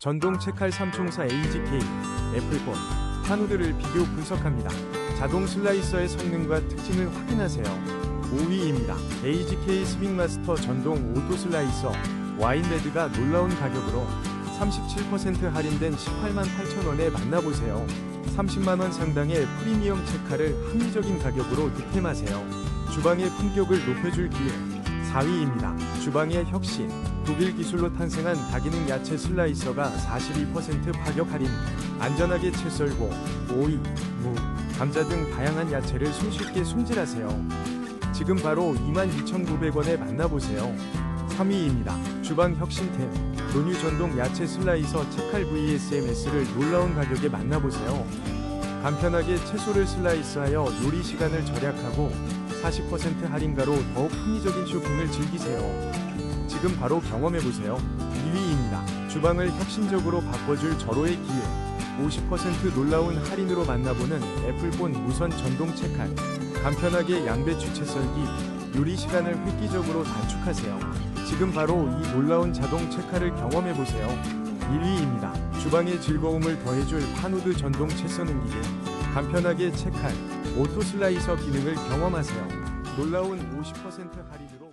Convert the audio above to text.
전동 채칼 삼총사 AGK, 애플폰, 한우들을 비교 분석합니다. 자동 슬라이서의 성능과 특징을 확인하세요. 5위입니다. AGK 스윙마스터 전동 오토 슬라이서 와인레드가 놀라운 가격으로 37% 할인된 18만 8천원에 만나보세요. 30만원 상당의 프리미엄 채칼을 합리적인 가격으로 득템하세요. 주방의 품격을 높여줄 기회 4위입니다. 주방의 혁신 독일 기술로 탄생한 다기능 야채 슬라이서가 42% 파격 할인 안전하게 채 썰고 오이, 무, 감자 등 다양한 야채를 손쉽게 손질하세요. 지금 바로 22,900원에 만나보세요. 3위입니다. 주방 혁신템 논유 전동 야채 슬라이서 채칼 VSMS를 놀라운 가격에 만나보세요. 간편하게 채소를 슬라이스하여 요리 시간을 절약하고 40% 할인가로 더욱 합리적인 쇼핑을 즐기세요. 지금 바로 경험해보세요. 2위입니다. 주방을 혁신적으로 바꿔줄 절호의 기회. 50% 놀라운 할인으로 만나보는 애플폰 무선 전동 채칼. 간편하게 양배추 채 썰기, 요리 시간을 획기적으로 단축하세요. 지금 바로 이 놀라운 자동 채칼을 경험해보세요. 1위입니다. 주방의 즐거움을 더해줄 파누드 전동 채 써는 기계. 간편하게 채칼, 오토 슬라이서 기능을 경험하세요. 놀라운 50% 할인으로